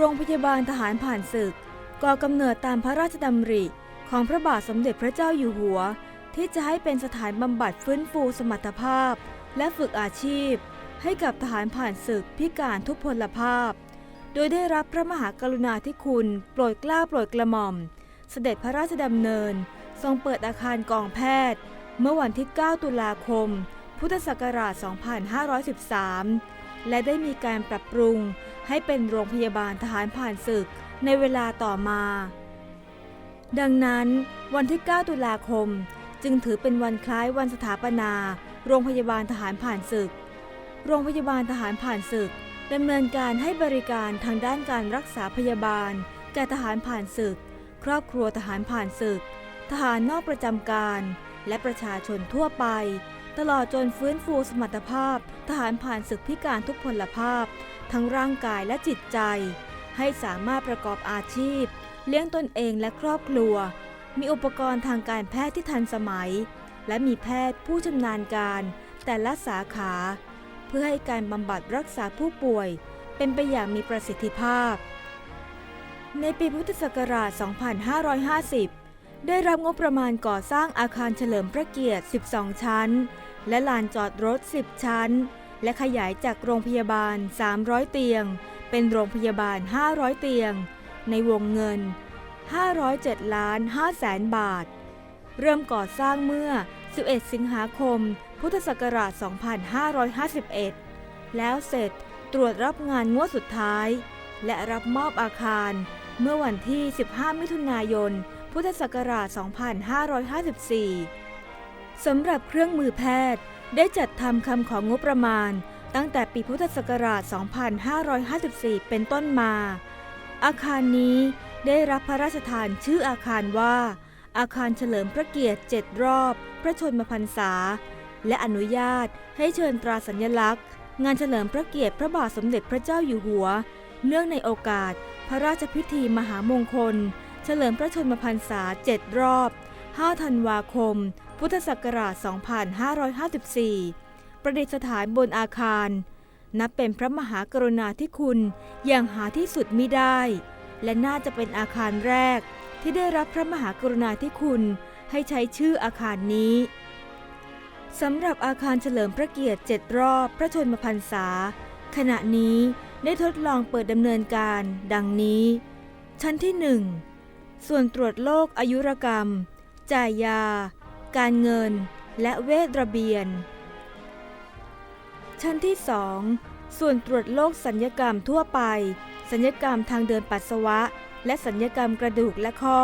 โรงพยาบาลทหารผ่านศึกก่อกำเนิดตามพระราชดำริของพระบาทสมเด็จพระเจ้าอยู่หัว ที่จะให้เป็นสถานบำบัดฟื้นฟูสมรรถภาพ และฝึกอาชีพ ให้กับทหารผ่านศึกพิการทุพพลภาพ โดยได้รับพระมหากรุณาธิคุณ โปรดเกล้าโปรดกระหม่อม เสด็จพระราชดำเนิน ทรงเปิดอาคารกองแพทย์ เมื่อวันที่ 9 ตุลาคม พุทธศักราช 2513 และได้มีการปรับปรุง ให้เป็นโรงพยาบาลทหารผ่านศึกในเวลาต่อมา ดังนั้นวันที่ 9 ตุลาคม จึงถือเป็นวันคล้ายวันสถาปนา โรงพยาบาลทหารผ่านศึก โรงพยาบาลทหารผ่านศึกดำเนินการให้บริการทางด้านการรักษาพยาบาล แก่ทหารผ่านศึก ครอบครัวทหารผ่านศึก ทหารนอกประจำการ และประชาชนทั่วไป ตลอดจนฟื้นฟูสมรรถภาพ ทหารผ่านศึกพิการทุกพลภาพ ทั้งร่างกายและจิตใจ ให้สามารถประกอบอาชีพ เลี้ยงตนเองและครอบครัว มีอุปกรณ์ทางการแพทย์ที่ทันสมัย และมีแพทย์ผู้ชำนาญการ แต่ละสาขา เพื่อให้การบำบัดรักษาผู้ป่วย เป็นไปอย่างมีประสิทธิภาพ ในปีพุทธศักราช 2550ได้รับงบประมาณก่อสร้างอาคารเฉลิมพระเกียรติ 12 ชั้น และลานจอดรถ 10 ชั้น และขยายจากโรงพยาบาล 300 เตียง เป็นโรงพยาบาล 500 เตียง ในวงเงิน 507ล้าน5แสนบาท เริ่มก่อสร้างเมื่อ 11 สิงหาคม พุทธศักราช 2551 แล้วเสร็จตรวจรับงานงวดสุดท้าย และรับมอบอาคาร เมื่อวันที่ 15 มิถุนายน พุทธศักราช 2554 สำหรับเครื่องมือแพทย์ ได้จัดทำคำของงบประมาณ ตั้งแต่ปีพุทธศักราช 2554 เป็นต้นมา อาคารนี้ได้รับพระราชทานชื่ออาคารว่า อาคารเฉลิมพระเกียรติ7รอบ พระชนมพรรษา และอนุญาตให้เชิญตราสัญลักษณ์ งานเฉลิมพระเกียรติพระบาทสมเด็จพระเจ้าอยู่หัว เนื่องในโอกาส พระราชพิธีมหามงคล เฉลิมพระชนมพรรษา7รอบ 5 ธันวาคม พุทธศักราช 2554 ประดิษฐานบนอาคาร นับเป็นพระมหากรุณาธิคุณอย่างหาที่สุดมิได้ และน่าจะเป็นอาคารแรกที่ได้รับพระมหากรุณาธิคุณให้ใช้ชื่ออาคารนี้สำหรับอาคารเฉลิมพระเกียรติ7รอบพระชนมพรรษา ขณะนี้ได้ทดลองเปิดดำเนินการ ดังนี้ ชั้นที่ 1 ส่วนตรวจโรคอายุรกรรม จ่ายยา การเงินและเวชระเบียน ชั้นที่ 2 ส่วนตรวจโรคสัญญกรรมทั่วไป สัญญกรรมทางเดินปัสสาวะ และสัญญกรรมกระดูกและข้อ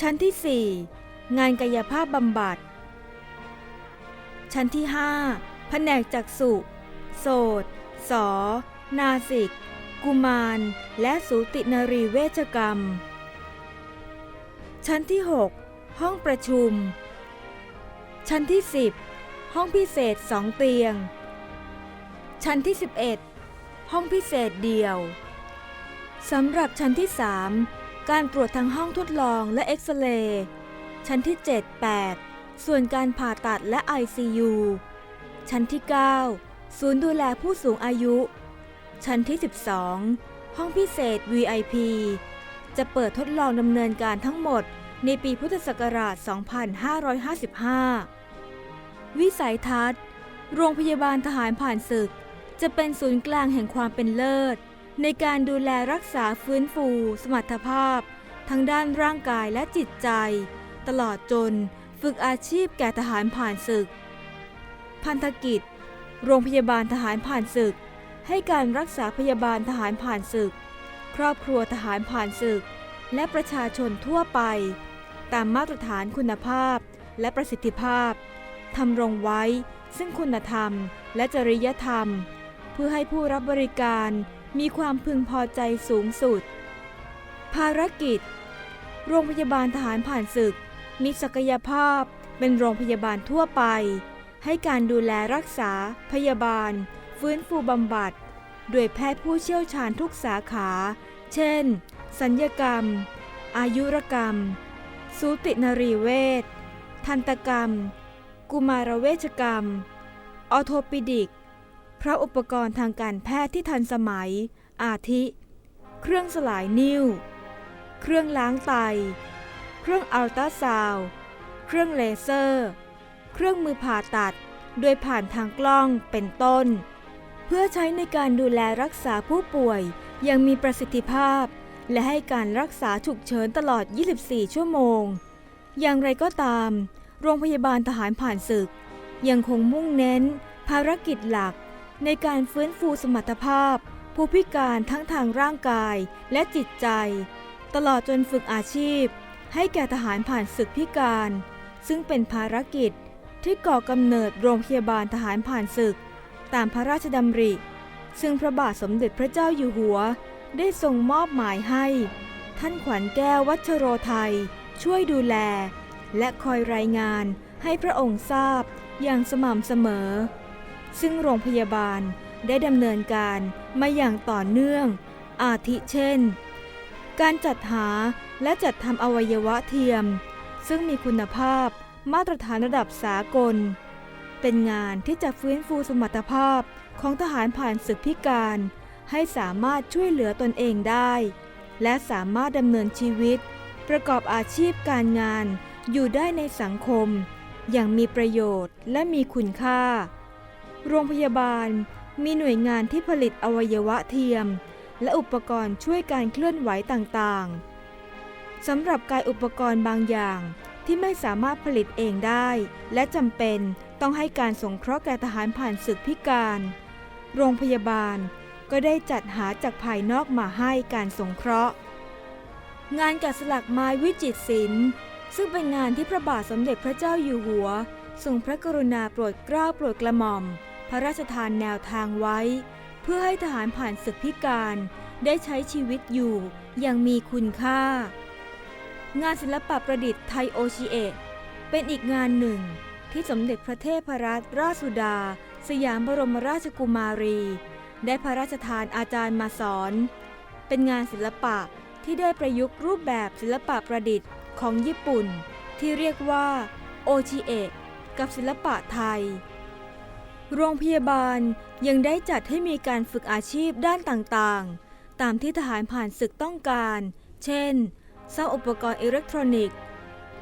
ชั้นที่ 4 งานกายภาพบำบัด ชั้นที่ 5 แผนกจักษุโสตสอนาสิก กุมาร และสูตินรีเวชกรรม ชั้นที่ 6 ห้องประชุม ชั้นที่ 10 ห้องพิเศษสองเตียง ชั้นที่ 11 ห้องพิเศษเดี่ยวสำหรับชั้นที่ 3 การตรวจทางห้องทดลองและเอ็กซเรย์ชั้นที่ 7 8 ส่วนการผ่าตัดและ ICU ชั้นที่ 9 ศูนย์ดูแลผู้สูงอายุ ชั้นที่ 12 ห้องพิเศษ VIP จะเปิดทดลองดำเนินการทั้งหมด ในปีพุทธศักราช 2555 วิสัยทัศน์ โรงพยาบาลทหารผ่านศึก จะเป็นศูนย์กลางแห่งความเป็นเลิศ ในการดูแลรักษาฟื้นฟู สมรรถภาพ ทั้งด้านร่างกายและจิตใจ ตลอดจนฝึกอาชีพแก่ทหารผ่านศึก พันธกิจ โรงพยาบาลทหารผ่านศึก ให้การรักษาพยาบาลทหารผ่านศึก ครอบครัวทหารผ่านศึก และประชาชนทั่วไป ตามมาตรฐานคุณภาพและประสิทธิภาพทำรงไว้ซึ่งคุณธรรมและจริยธรรม เพื่อให้ผู้รับบริการมีความพึงพอใจสูงสุด ภารกิจ โรงพยาบาลทหารผ่านศึก มีศักยภาพเป็นโรงพยาบาลทั่วไป ให้การดูแลรักษา พยาบาล ฟื้นฟูบำบัด โดยแพทย์ผู้เชี่ยวชาญทุกสาขา เช่น สัญญกรรม อายุรกรรม สูตินรีเวชทันตกรรม กุมารเวชกรรม ออโทปิดิกเพราะอุปกรณ์ทางการแพทย์ที่ทันสมัย อาทิ เครื่องสลายนิ่วเครื่องล้างไต เครื่องอัลตราซาวเครื่องเลเซอร์ เครื่องมือผ่าตัด โดยผ่านทางกล้องเป็นต้น เพื่อใช้ในการดูแลรักษาผู้ป่วยอยังมีประสิทธิภาพ และให้การรักษาฉุกเฉินตลอด 24 ชั่วโมง อย่างไรก็ตาม โรงพยาบาลทหารผ่านศึก ยังคงมุ่งเน้น ภารกิจหลัก ในการฟื้นฟูสมรรถภาพ ผู้พิการทั้งทางร่างกายและจิตใจ ตลอดจนฝึกอาชีพ ให้แก่ทหารผ่านศึกพิการ ซึ่งเป็นภารกิจที่ก่อกำเนิดโรงพยาบาลทหารผ่านศึก ตามพระราชดำริ ซึ่งพระบาทสมเด็จพระเจ้าอยู่หัว ได้ทรงมอบหมายให้ ท่านขวัญแก้ววัชโรไทย ช่วยดูแล และคอยรายงานให้พระองค์ทราบอย่างสม่ำเสมอ ซึ่งโรงพยาบาลได้ดำเนินการมาอย่างต่อเนื่อง อาทิเช่น การจัดหาและจัดทำอวัยวะเทียม ซึ่งมีคุณภาพมาตรฐานระดับสากล เป็นงานที่จะฟื้นฟูสมรรถภาพของทหารผ่านศึกพิการ ให้สามารถช่วยเหลือตนเองได้ และสามารถดำเนินชีวิต ประกอบอาชีพการงาน อยู่ได้ในสังคม อย่างมีประโยชน์และมีคุณค่า โรงพยาบาลมีหน่วยงานที่ผลิตอวัยวะเทียม และอุปกรณ์ช่วยการเคลื่อนไหวต่างๆสำหรับกายอุปกรณ์บางอย่างที่ไม่สามารถผลิตเองได้ และจำเป็นต้องให้การสงเคราะห์แก่ทหารผ่านศึกพิการ โรงพยาบาล ก็ได้จัดหาจากภายนอกมาให้การสงเคราะห์ งานแกะสลักไม้วิจิตรศิลป์ซึ่งเป็นงานที่พระบาทสมเด็จพระเจ้าอยู่หัว ทรงพระกรุณาโปรดเกล้าโปรดกระหม่อม พระราชทานแนวทางไว้ เพื่อให้ทหารผ่านศึกพิการได้ใช้ชีวิตอยู่อย่างมีคุณค่า งานศิลปะประดิษฐ์ไทยโอชิเอะเป็นอีกงานหนึ่ง ที่สมเด็จพระเทพรัตนราชสุดา สยามบรมราชกุมารี ได้พระราชทานอาจารย์มาสอน เป็นงานศิลปะที่ได้ประยุกต์รูปแบบศิลปะประดิษฐ์ของญี่ปุ่น ที่เรียกว่าโอชิเอะกับศิลปะไทย โรงพยาบาลยังได้จัดให้มีการฝึกอาชีพด้านต่างๆ ตามที่ทหารผ่านศึกต้องการ เช่นสร้างอุปกรณ์อิเล็กทรอนิกส์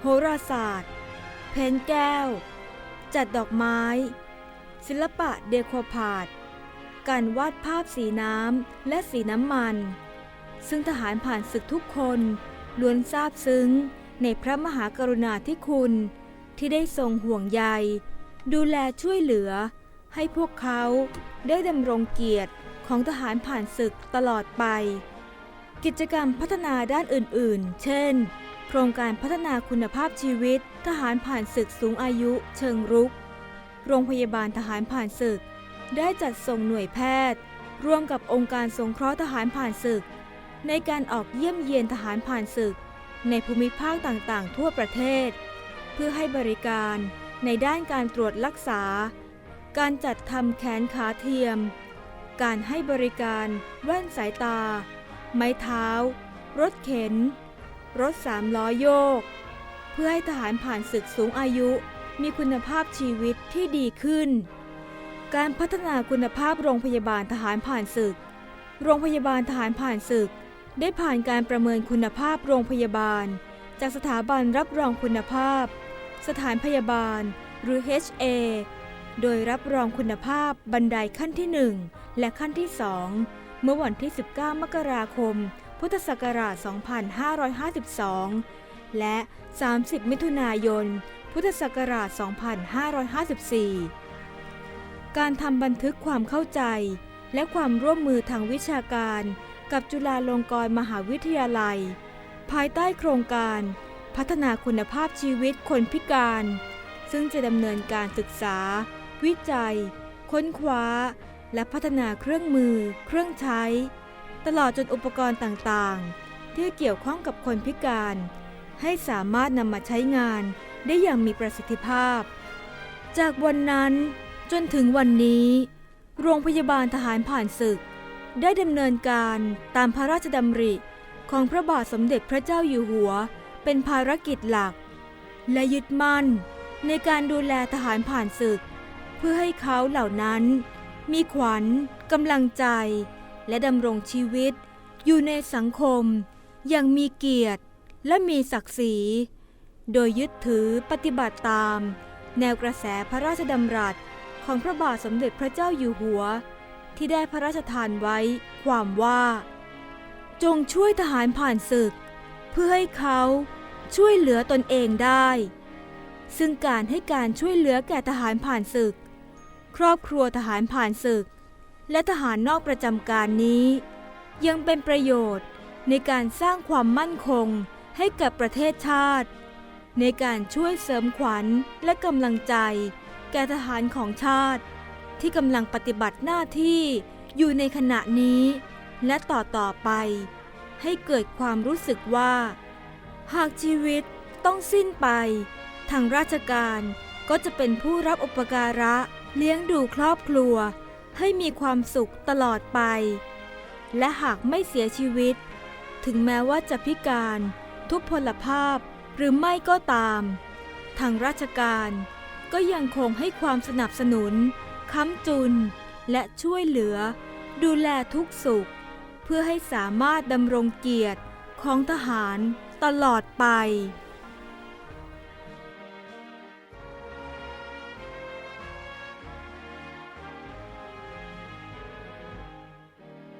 โหราศาสตร์ เพ้นแก้ว จัดดอกไม้ ศิลปะเดโคพาด การวาดภาพสีน้ำและสีน้ำมัน ซึ่งทหารผ่านศึกทุกคนล้วนซาบซึ้งในพระมหากรุณาธิคุณ ที่ได้ทรงห่วงใย ดูแลช่วยเหลือ ให้พวกเขาได้ดำรงเกียรติของทหารผ่านศึกตลอดไป กิจกรรมพัฒนาด้านอื่น ๆ เช่น โครงการพัฒนาคุณภาพชีวิต ทหารผ่านศึกสูงอายุ เชิงรุก โรงพยาบาลทหารผ่านศึก ได้จัดส่งหน่วยแพทย์ ร่วมกับองค์การสงเคราะห์ทหารผ่านศึก ในการออกเยี่ยมเยียนทหารผ่านศึก ในภูมิภาคต่างๆ ทั่วประเทศ เพื่อให้บริการในด้านการตรวจรักษา การจัดทำแขนขาเทียม การให้บริการแว่นสายตา ไม้เท้า รถเข็น รถสามล้อโยก เพื่อให้ทหารผ่านศึกสูงอายุ มีคุณภาพชีวิตที่ดีขึ้น การพัฒนาคุณภาพโรงพยาบาลทหารผ่านศึก โรงพยาบาลทหารผ่านศึก ได้ผ่านการประเมินคุณภาพโรงพยาบาล จากสถาบันรับรองคุณภาพ สถานพยาบาล หรือ HA โดยรับรองคุณภาพบันไดขั้นที่ 1 และขั้นที่ 2 เมื่อวันที่ 19 มกราคม พุทธศักราช 2552 และ 30 มิถุนายน พุทธศักราช 2554 การทำบันทึกความเข้าใจ และความร่วมมือทางวิชาการ กับจุฬาลงกรณ์มหาวิทยาลัย ภายใต้โครงการ พัฒนาคุณภาพชีวิตคนพิการ ซึ่งจะดำเนินการศึกษา วิจัย ค้นคว้า และพัฒนาเครื่องมือ เครื่องใช้ ตลอดจนอุปกรณ์ต่างๆ ที่เกี่ยวข้องกับคนพิการ ให้สามารถนำมาใช้งานได้อย่างมีประสิทธิภาพ จากวันนั้น จนถึงวันนี้ โรงพยาบาลทหารผ่านศึก ได้ดำเนินการตามพระราชดำริของพระบาทสมเด็จพระเจ้าอยู่หัว เป็นภารกิจหลัก และยึดมั่นในการดูแลทหารผ่านศึก เพื่อให้เขาเหล่านั้น มีขวัญกำลังใจ และดำรงชีวิต อยู่ในสังคม อย่างมีเกียรติและมีศักดิ์ศรี โดยยึดถือปฏิบัติตาม แนวกระแสพระราชดำรัส ของพระบาทสมเด็จพระเจ้าอยู่หัว ที่ได้พระราชทานไว้ ความว่า จงช่วยทหารผ่านศึก เพื่อให้เขาช่วยเหลือตนเองได้ ซึ่งการให้การช่วยเหลือแก่ทหารผ่านศึก ครอบครัวทหารผ่านศึก และทหารนอกประจำการนี้ ยังเป็นประโยชน์ในการสร้างความมั่นคงให้กับประเทศชาติ ในการช่วยเสริมขวัญและกำลังใจ แก่ทหารของชาติ ที่กำลังปฏิบัติหน้าที่อยู่ในขณะนี้ และต่อต่อไป ให้เกิดความรู้สึกว่า หากชีวิตต้องสิ้นไป ทางราชการก็จะเป็นผู้รับอุปการะเลี้ยงดูครอบครัว ให้มีความสุขตลอดไป และหากไม่เสียชีวิต ถึงแม้ว่าจะพิการ ทุพพลภาพหรือไม่ก็ตาม ทางราชการ ก็ยังคงให้ความสนับสนุน ค้ำจุน และช่วยเหลือ ดูแลทุกสุข เพื่อให้สามารถดำรงเกียรติของทหารตลอดไป